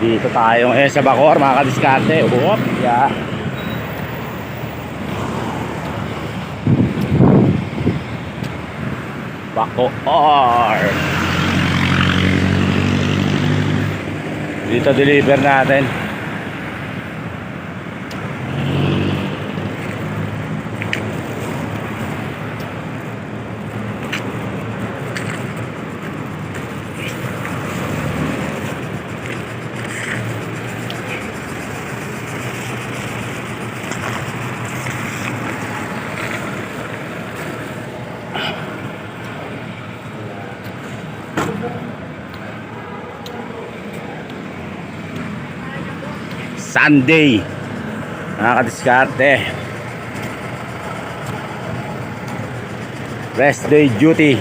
Dito tayo ngayon sa Bacor, mga kadiskarte. Whoop, yeah. Bacor. Dito deliver natin. Sunday. Mga kadiskarte. Rest day duty.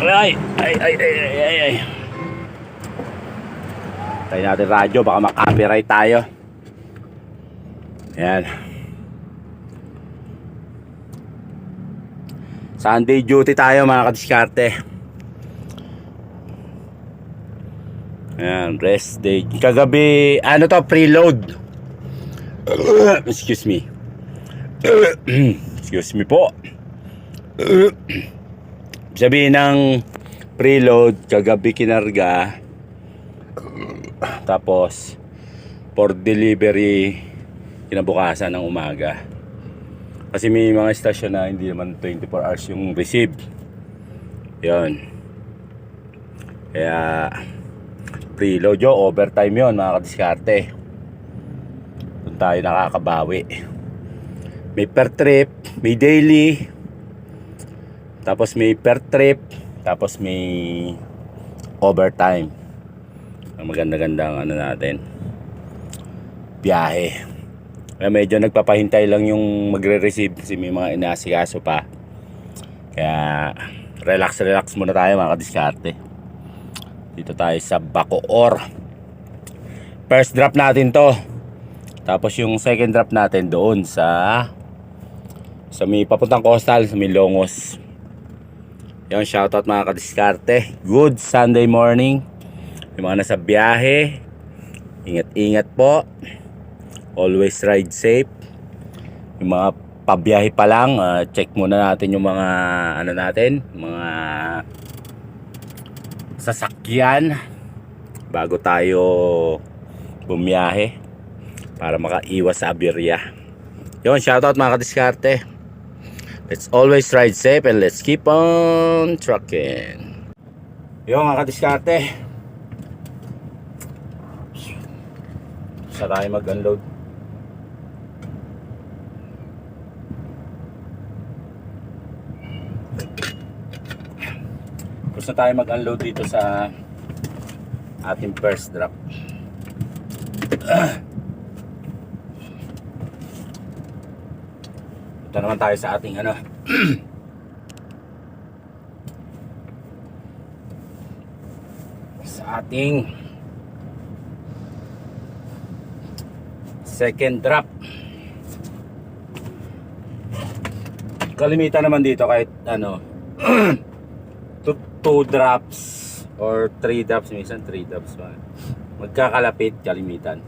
Ay, ay, ay, ay, ay, ay, ay. Tayo natin radyo, baka makapiright tayo. Ayan. Sunday duty tayo mga kadiskarte. Ayan, rest day. Kagabi, ano to, preload. Excuse me. Excuse me po. Sabihin ng preload, kagabi kinarga. Tapos, for delivery, kinabukasan ng umaga. Kasi may mga estasyon na hindi naman 24 hours yung receive. Yun. Kaya, preload yun, overtime yun mga kadiskarte. Doon tayo nakakabawi. May per trip, may daily, tapos may per trip, tapos may overtime. Ang maganda-ganda ang ano natin. Biyahe. Kaya medyo nagpapahintay lang yung magre-receive kasi may mga inaasikaso pa. Kaya relax relax muna tayo mga kadiskarte. Dito tayo sa Bacoor. First drop natin to. Tapos yung second drop natin doon sa sa may papuntang coastal sa may Longos. Yung shoutout mga kadiskarte. Good Sunday morning. Yung mga nasa biyahe. Ingat-ingat po. Always ride safe. Yung mga pabiyahe pa lang, ah, check muna natin yung mga ano natin, mga sasakyan bago tayo bumiyahe para makaiwas sa aberya. Yun, shoutout mga kadiskarte. Let's always ride safe and let's keep on trucking. Yun mga kadiskarte. Sa mag-unload. Gusto tayo mag-unload dito sa ating first drop. Ito naman tayo sa ating ano. sa ating second drop. Kalimitan naman dito kahit ano two, two drops or three drops minsan three drops pa. Magkakalapit kalimitan.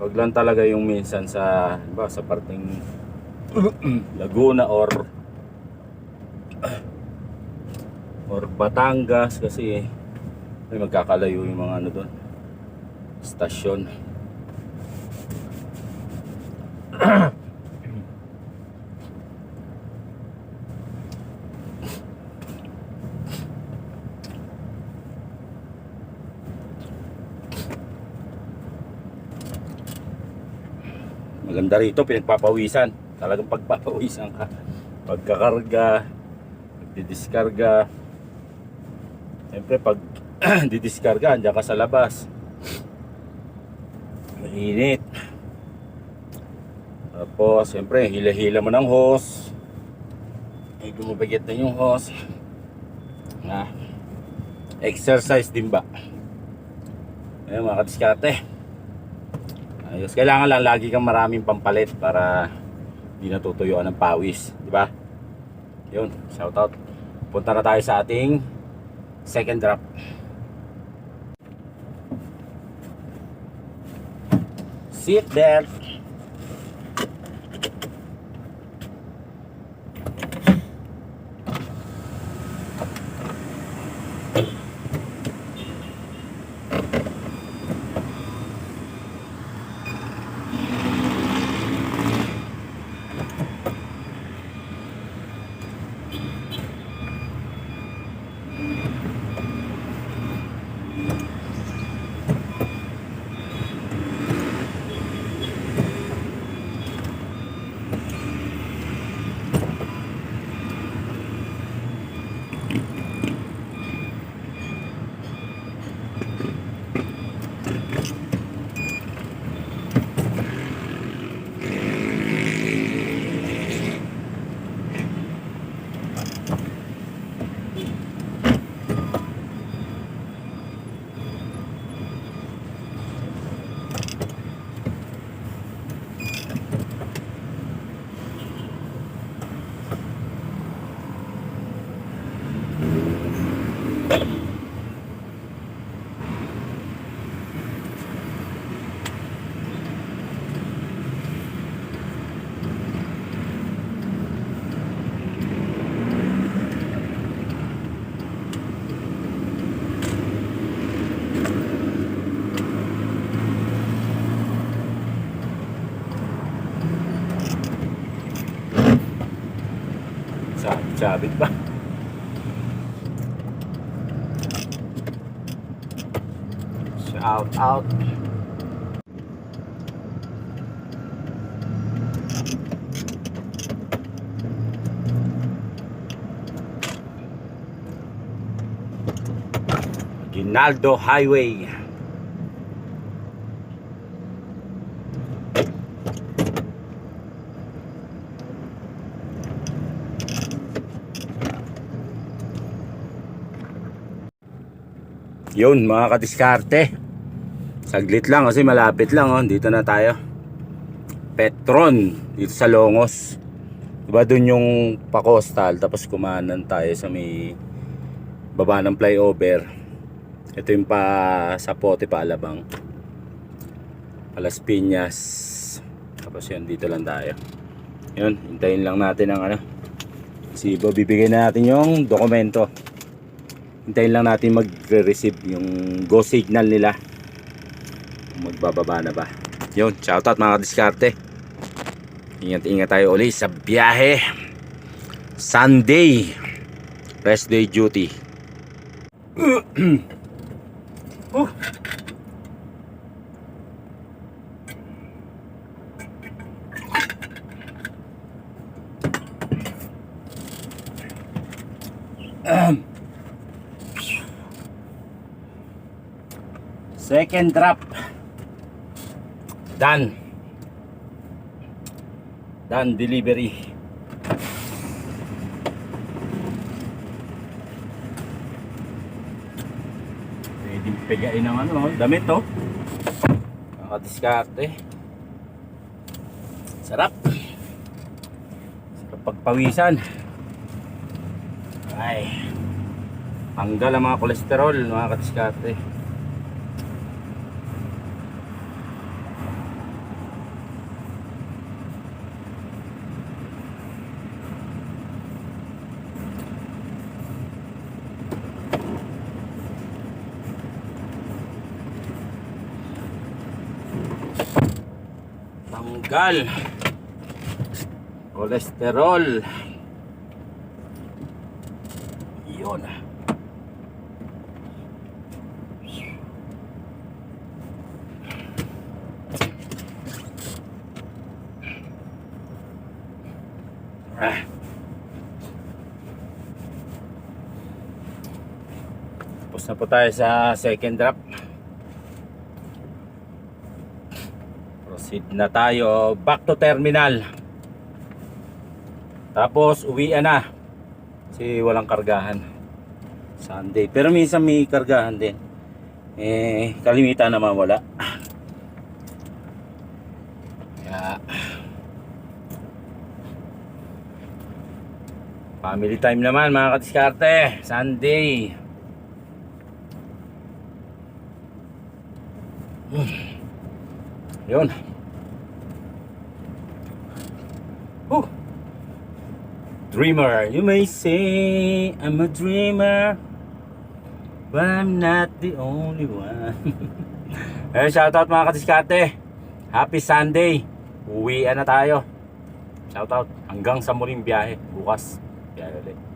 Wag lang talaga yung minsan sa ba sa parting Laguna or or Batangas kasi may magkakalayo yung mga ano doon stasyon maganda rito pinagpapawisan. Talagang pagpapawisan ka. Pagkakarga pagdidiskarga. Siyempre pag didiskarga andyan ka sa labas. Mainit. Tapos siyempre hila-hila mo ng hose. Medyo mabigat na yung hose. Na exercise din ba? Ayun mga kadiskate Ayos. Kailangan lang lagi kang maraming pampalit para hindi natutuyuan ng pawis, di ba? 'Yun, shout out. Punta na tayo sa ating Second drop. Seat belt. Sabit-sabit pa. Shout out. Ginaldo Highway. Yun mga kadiskarte. Saglit lang kasi malapit lang oh. Dito na tayo. Petron dito sa Longos. Diba dun yung pa-coastal tapos kumanan tayo sa may baba ng flyover. Ito yung pa sa Pote pa Alabang. Palas. Tapos yun dito lang tayo. Yun, hintayin lang natin ang ano. Si bibigyan na natin yung dokumento hintayin lang natin magre-receive yung go signal nila. Magbababa na ba? Yun shoutout mga diskarte. Ingat ingat tayo ulit sa biyahe. Sunday rest day duty. Oh. Second drop. Done. Done delivery. Pwede pigain ng ano, damit to. Nakadiskarte. Sarap. Sarap pagpawisan. Ay. Tanggal ang mga kolesterol, mga kadiskarte. Tanggal. Kolesterol yun. Ah. tapos na po tayo sa second drop proceed na tayo. Back to terminal. Tapos uwian na. Kasi walang kargahan. Sunday. Pero minsan may kargahan din. Eh kalimitan naman wala kaya family time naman mga katiskarte Sunday. Hmm. Yun. Oh. Dreamer. You may say I'm a dreamer. But I'm not the only one. eh, shoutout mga kadiskarte. Happy Sunday. Uwian na tayo. Shoutout. Hanggang sa muling biyahe. Bukas. Biyahe ulit.